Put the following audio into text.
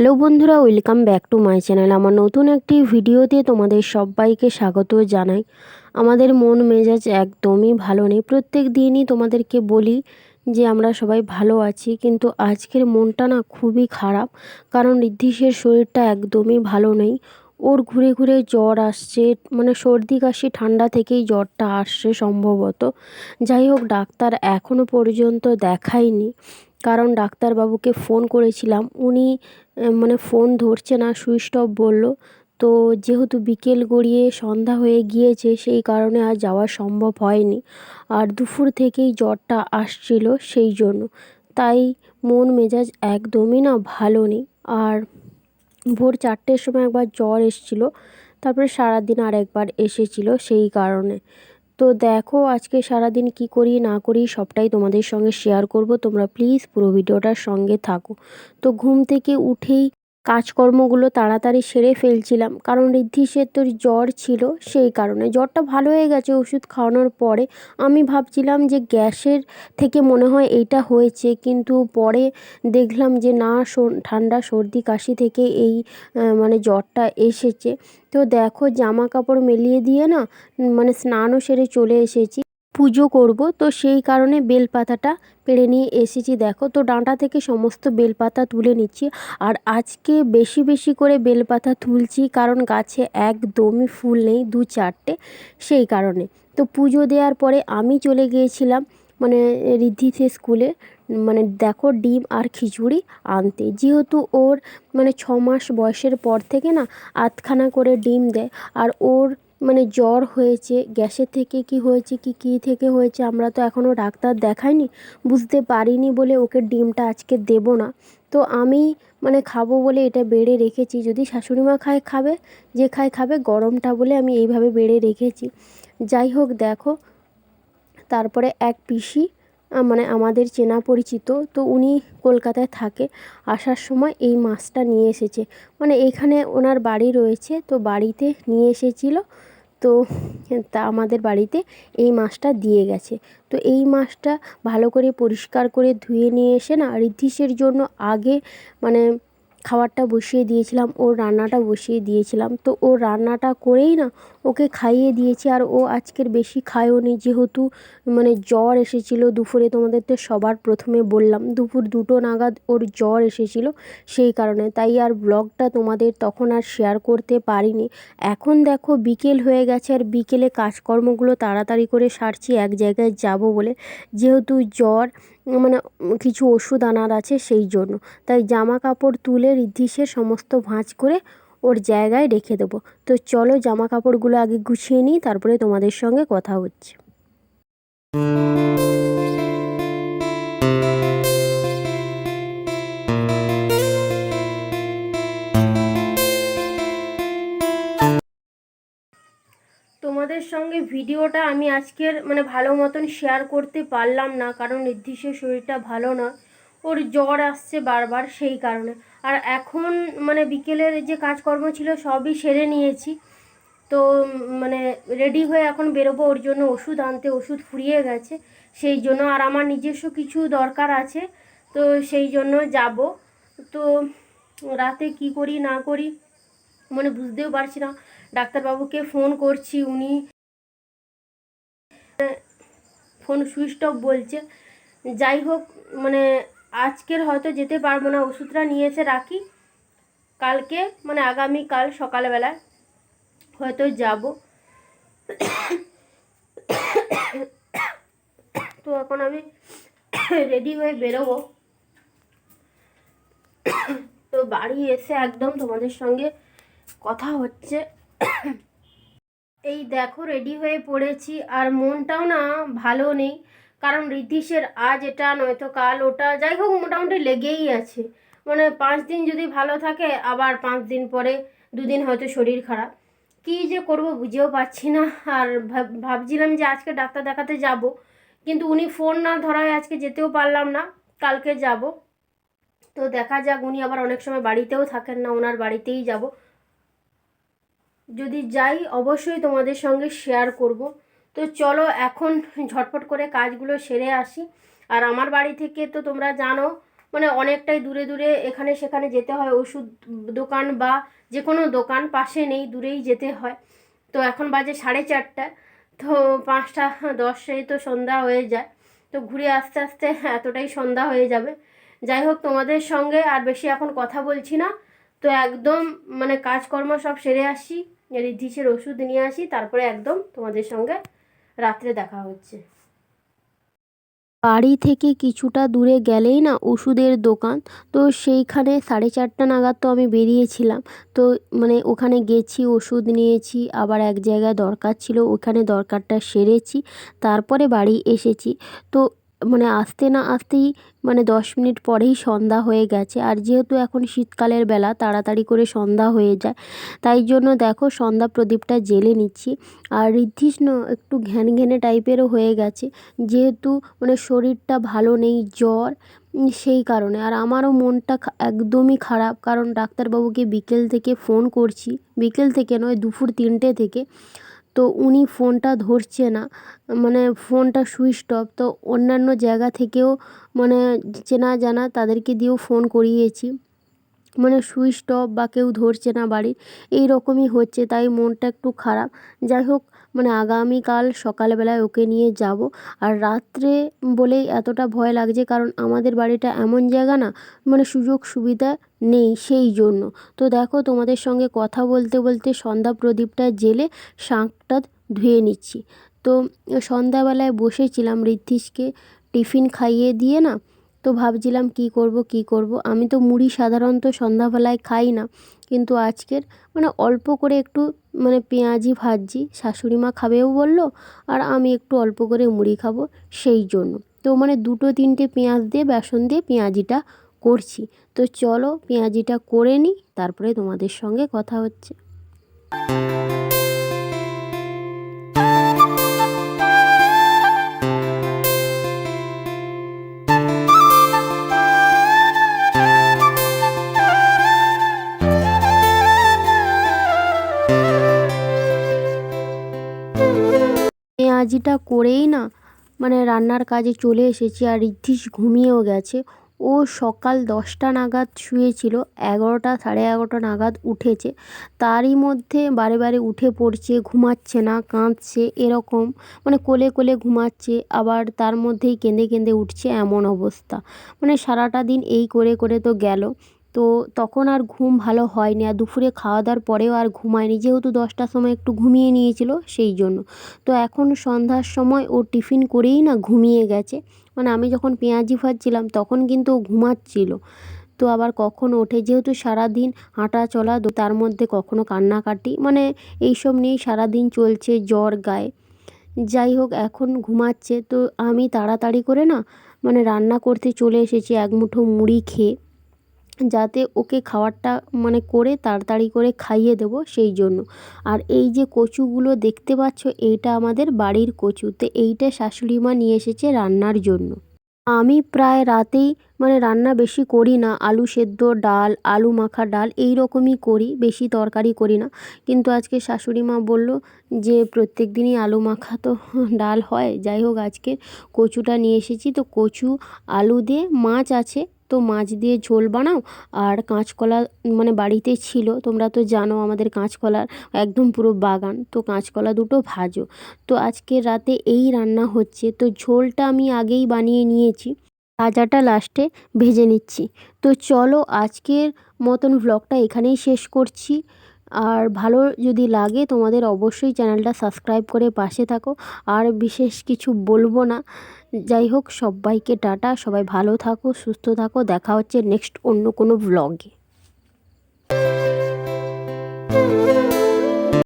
Hello বন্ধুরা, welcome back to my channel. আমার নতুন একটি ভিডিওতে তোমাদের সবাইকে স্বাগত জানাই। আমাদের মন মেজাজ একদমই ভালো নেই। প্রত্যেক দিনই তোমাদেরকে বলি যে আমরা সবাই ভালো আছি, কিন্তু আজকের মনটা না খুবই খারাপ, কারণ ঋদ্ধিশের শরীরটা একদমই ভালো নেই। ওর ঘুরে ঘুরে জ্বর আসছে মানে সর্দি কাশি ঠান্ডা থেকেই জ্বরটা আসছে সম্ভবত। যাই হোক, ডাক্তার এখনও পর্যন্ত দেখায়নি। কারণ ডাক্তারবাবুকে ফোন করেছিলাম। উনি মানে ফোন ধরছে না সুইচ অফ বলল। তো যেহেতু বিকেল গড়িয়ে সন্ধ্যা হয়ে গিয়েছে, সেই কারণে আর যাওয়া সম্ভব হয়নি। আর দুপুর থেকেই জ্বরটা আসছিল সেই জন্য। তাই মন মেজাজ একদমই না ভালো নেই। আর ভোর চারটের সময় একবার জ্বর এসেছিল, তারপরে সারাদিন আর একবার এসেছিল সেই কারণে। তো দেখো আজকে সারাদিন কি করি, না করি সবটাই তোমাদের সঙ্গে শেয়ার করব। তোমরা প্লিজ পুরো ভিডিওটার সঙ্গে থাকো। তো ঘুম থেকে উঠেই কাজকর্মগুলো তাড়াতাড়ি সেরে ফেলছিলাম। কারণ ঋদ্ধিসের তোর জ্বর ছিল সেই কারণে। জ্বরটা ভালো হয়ে গেছে ওষুধ খাওয়ানোর পরে। আমি ভাবছিলাম যে গ্যাসের থেকে মনে হয় এইটা হয়েছে। কিন্তু পরে দেখলাম যে না ঠান্ডা, সর্দি, কাশি থেকে এই মানে জ্বরটা এসেছে। তো দেখো, জামা কাপড় মেলিয়ে দিয়ে না মানে স্নানও সেরে চলে এসেছি। পুজো করব। তো সেই কারণে বেলপাতাটা পেড়ে নিয়ে এসেছি। দেখো, তো ডাঁটা থেকে সমস্ত বেলপাতা তুলে নিচ্ছি। আর আজকে বেশি বেশি করে বেলপাতা তুলছি, কারণ গাছে একদমই ফুল নেই, দু চারটে, সেই কারণে। তো পুজো দেওয়ার পরে আমি চলে গিয়েছিলাম মানে ঋদ্ধিতে স্কুলে। মানে দেখো, ডিম আর খিচুড়ি আনতে। যেহেতু ওর মানে ছ মাস বয়সের পর থেকে না, আধখানা করে ডিম দেয়। আর ওর মানে জ্বর হয়েছে, গ্যাসের থেকে কি হয়েছে, কি, কী থেকে হয়েছে, আমরা তো এখনও ডাক্তার দেখাইনি, বুঝতে পারিনি বলে ওকে ডিমটা আজকে দেব না। তো আমি মানে খাব বলে এটা বেড়ে রেখেছি, যদি শাশুড়ি মা খায় খাবে, যে খায় খাবে, গরমটা বলে আমি এইভাবে বেড়ে রেখেছি। যাই হোক, দেখো, তারপরে এক পিসি মানে আমাদের চেনা পরিচিত, তো উনি কলকাতায় থাকে, আসার সময় এই মাছটা নিয়ে এসেছে। মানে এখানে ওনার বাড়ি রয়েছে, তো বাড়িতে নিয়ে এসেছিল তো তা আমাদের বাড়িতে এই মাছটা দিয়ে গেছে। তো এই মাছটা ভালো করে পরিষ্কার করে ধুয়ে নিয়ে এসে না ঋদ্ধিসের জন্য আগে মানে খাবারটা বসিয়ে দিয়েছিলাম, ওর রান্নাটা বসিয়ে দিয়েছিলাম। তো ও রান্নাটা করেই না ওকে খাইয়ে দিয়েছি আর ও আজকের বেশি খায়ও নি। যেহেতু মানে জ্বর এসেছিল দুপুরে তোমাদের তো সবার প্রথমে বললাম, দুপুর দুটো নাগাদ ওর জ্বর এসেছিল সেই কারণে। তাই আর ব্লগটা তোমাদের তখন আর শেয়ার করতে পারিনি। এখন দেখো বিকেল হয়ে গেছে আর বিকেলে কাজকর্মগুলো তাড়াতাড়ি করে সারছি, এক জায়গায় যাব বলে। যেহেতু জ্বর মানে কিছু ওষুধ আনার আছে সেই জন্য। তাই জামা কাপড় তুলে ঋদ্ধিসের সমস্ত ভাঁজ করে ওর জায়গায় রেখে দেবো। তো চলো জামা কাপড়গুলো আগে গুছিয়ে নিই, তারপরে তোমাদের সঙ্গে কথা হচ্ছে। তোমাদের সঙ্গে ভিডিওটা আমি আজকের মানে ভালো মতন শেয়ার করতে পারলাম না, কারণ নির্দিষ্ট শরীরটা ভালো নয়। ওর জ্বর আসছে বারবার সেই কারণে। আর এখন মানে বিকেলের যে কাজকর্ম ছিল, সবই সেরে নিয়েছি। তো মানে রেডি হয়ে এখন বেরোবো, ওর জন্য ওষুধ আনতে, ওষুধ ফুরিয়ে গেছে। সেই জন্য আর আমার নিজস্ব কিছু দরকার আছে, তো সেই জন্য যাব। তো রাতে কি করি, না করি মানে বুঝতেও পারছি না। ডাক্তারবাবুকে ফোন করছি, উনি ফোন সুইচ অফ বলছে। যাই হোক মানে আজকের হয়তো যেতে পারব না, ওষুধটা নিয়ে এসে রাখি। কালকে মানে আগামীকাল সকালবেলায় হয়তো যাব। তো এখন আমি রেডি হয়ে বেরোবো। তো বাড়ি এসে একদম তোমাদের সঙ্গে কথা হচ্ছে। এই দেখো, রেডি হয়ে পড়েছি। আর মনটাও না ভালো নেই। কারণ ঋদ্ধিসের আজ এটা নয়তো কাল ওটা, যাই হোক মোটামুটি লেগেই আছে। মানে পাঁচ দিন যদি ভালো থাকে, আবার পাঁচ দিন পরে দুদিন হয়তো শরীর খারাপ। কী যে করব বুঝেও পাচ্ছি না। আর ভাবছিলাম যে আজকে ডাক্তার দেখাতে যাব, কিন্তু উনি ফোন না ধরায় আজকে যেতেও পারলাম না, কালকে যাব। তো দেখা যাক, উনি আবার অনেক সময় বাড়িতেও থাকেন না, ওনার বাড়িতেই যাব। যদি যাই, অবশ্যই তোমাদের সঙ্গে শেয়ার করব। তো চলো এখন ঝটপট করে কাজগুলো সেরে আসি। আর আমার বাড়ি থেকে তো তোমরা জানো মানে অনেকটাই দূরে দূরে এখানে সেখানে যেতে হয়। ওষুধ দোকান বা যে কোনো দোকান পাশে নেই, দূরেই যেতে হয়। তো এখন বাজে সাড়ে চারটা, তো পাঁচটা দশেই তো সন্ধ্যা হয়ে যায়। তো ঘুরে আস্তে আস্তে এতটাই সন্ধ্যা হয়ে যাবে। যাই হোক, তোমাদের সঙ্গে আর বেশি এখন কথা বলছি না। তো একদম মানে কাজকর্ম সব সেরে আসি রিদ্ধিসের ওষুধ নিয়ে আসি, তারপরে একদম তোমাদের সঙ্গে রাত্রে দেখা হচ্ছে। বাড়ি থেকে কিছুটা দূরে গেলেই না ওষুধের দোকান। তো সেইখানে সাড়ে চারটা নাগাদ তো আমি বেরিয়েছিলাম। তো মানে ওখানে গেছি, ওষুধ নিয়েছি, আবার এক জায়গায় দরকার ছিল, ওখানে দরকারটা সেরেছি, তারপরে বাড়ি এসেছি। তো মানে আসতে না আসতেই মানে দশ মিনিট পরেই সন্ধ্যা হয়ে গেছে। আর যেহেতু এখন শীতকালের বেলা, তাড়াতাড়ি করে সন্ধ্যা হয়ে যায়, তাই জন্য দেখো সন্ধ্যা প্রদীপটা জেলে নিচ্ছি। আর ঋদ্ধিষ্ণ একটু ঘ্যান ঘ্যানে টাইপেরও হয়ে গেছে, যেহেতু মানে শরীরটা ভালো নেই, জ্বর সেই কারণে। আর আমারও মনটা একদমই খারাপ, কারণ ডাক্তারবাবুকে বিকেল থেকে ফোন করছি। বিকেল থেকে নয়, দুপুর তিনটে থেকে। তো উনি ফোনটা ধরছে না। মানে ফোনটা সুইচ অফ, তো অন্যান্য জায়গা থেকেও মানে চেনা জানা তাদেরকে দিয়েও ফোন করিয়েছি। মানে সুইচ টপ বা কেউ ধরছে না বাড়ির, এই রকমই হচ্ছে, তাই মনটা একটু খারাপ। যাই হোক মানে আগামীকাল সকালবেলায় ওকে নিয়ে যাব। আর রাত্রে বলেই এতটা ভয় লাগছে, কারণ আমাদের বাড়িটা এমন জায়গা না মানে সুযোগ সুবিধা নেই সেই জন্য। তো দেখো, তোমাদের সঙ্গে কথা বলতে বলতে সন্ধ্যা প্রদীপটা জেলে শাঁখটা ধুয়ে নিচ্ছি। তো সন্ধ্যাবেলায় বসেছিলাম ঋদ্ধিষকে টিফিন খাইয়ে দিয়ে না তো ভাবছিলাম কি করব কি করব? আমি তো মুড়ি সাধারণত সন্ধ্যাবেলায় খাই না। কিন্তু আজকের মানে অল্প করে একটু মানে পেঁয়াজি ভাজছি, শাশুড়ি মা খাবেও বলল, আর আমি একটু অল্প করে মুড়ি খাব সেই জন্য। তো মানে দুটো তিনটে পেঁয়াজ দিয়ে, বেসন দিয়ে পেঁয়াজিটা করছি। তো চলো পেঁয়াজিটা করে নিই, তারপরে তোমাদের সঙ্গে কথা হচ্ছে। পেঁয়াজিটা করেই না মানে রান্নার কাজে চলে এসেছি আর ঋদ্ধিশ ঘুমিয়েও গেছে। ও সকাল দশটা নাগাদ শুয়েছিল, এগারোটা সাড়ে এগারোটা নাগাদ উঠেছে। তারই মধ্যে বারে বারে উঠে পড়ছে, ঘুমাচ্ছে না, কাঁদছে, এরকম মানে কোলে কোলে ঘুমাচ্ছে, আবার তার মধ্যেই কেঁদে কেঁদে উঠছে এমন অবস্থা। মানে সারাটা দিন এই করে করে তো গেল। তো তখন আর ঘুম ভালো হয়নি আর দুপুরে খাওয়া দাওয়ার পরেও আর ঘুমায়নি। যেহেতু দশটার সময় একটু ঘুমিয়ে নিয়েছিল সেই জন্য। তো এখন সন্ধ্যার সময় ও টিফিন করেই না ঘুমিয়ে গেছে। মানে আমি যখন পেঁয়াজি ভাজছিলাম তখন কিন্তু ও ঘুমাচ্ছিল। তো আবার কখন ওঠে? যেহেতু সারাদিন হাঁটা চলা তার মধ্যে কখনো কান্নাকাটি। মানে এইসব নিয়েই সারাদিন চলছে জ্বর গায়ে। যাই হোক, এখন ঘুমাচ্ছে। তো আমি তাড়াতাড়ি করে না মানে রান্না করতে চলে এসেছি। এক মুঠো মুড়ি খেয়ে। যাতে ওকে খাবারটা মানে করে তাড়াতাড়ি করে খাইয়ে দেবো সেই জন্য। আর এই যে কচুগুলো দেখতে পাচ্ছ, এইটা আমাদের বাড়ির কচু। তো এইটা শাশুড়ি মা নিয়ে এসেছে রান্নার জন্য। আমি প্রায় রাতেই মানে রান্না বেশি করি না। আলু সেদ্ধ ডাল, আলু মাখা ডাল এই রকমই করি, বেশি তরকারি করি না। কিন্তু আজকে শাশুড়ি মা বলল যে, প্রত্যেক দিনই আলু মাখা তো ডাল হয়। যাই হোক, আজকে কচুটা নিয়ে এসেছি। তো কচু, আলু দিয়ে মাছ আছে। তো মাছ দিয়ে ঝোল বানাও আর কাঁচকলা মানে বাড়িতে ছিল, তোমরা তো জানো আমাদের কাঁচকলার একদম পুরো বাগান, তো কাঁচকলা দুটো ভাজো। তো আজকে রাতে এই রান্না হচ্ছে, তো ঝোলটা আমি আগেই বানিয়ে নিয়েছি, ভাজাটা লাস্টে ভেজে নিচ্ছি। তো চলো আজকের মতন ব্লগটা এখানেই শেষ করছি, আর ভালো যদি লাগে তোমাদের অবশ্যই চ্যানেলটা সাবস্ক্রাইব করে পাশে থাকো, আর বিশেষ কিছু বলব না। যাই হোক, সবাইকে টাটা, সবাই ভালো থাকো, সুস্থ থাকো, দেখা হচ্ছে নেক্সট অন্য কোনো ব্লগে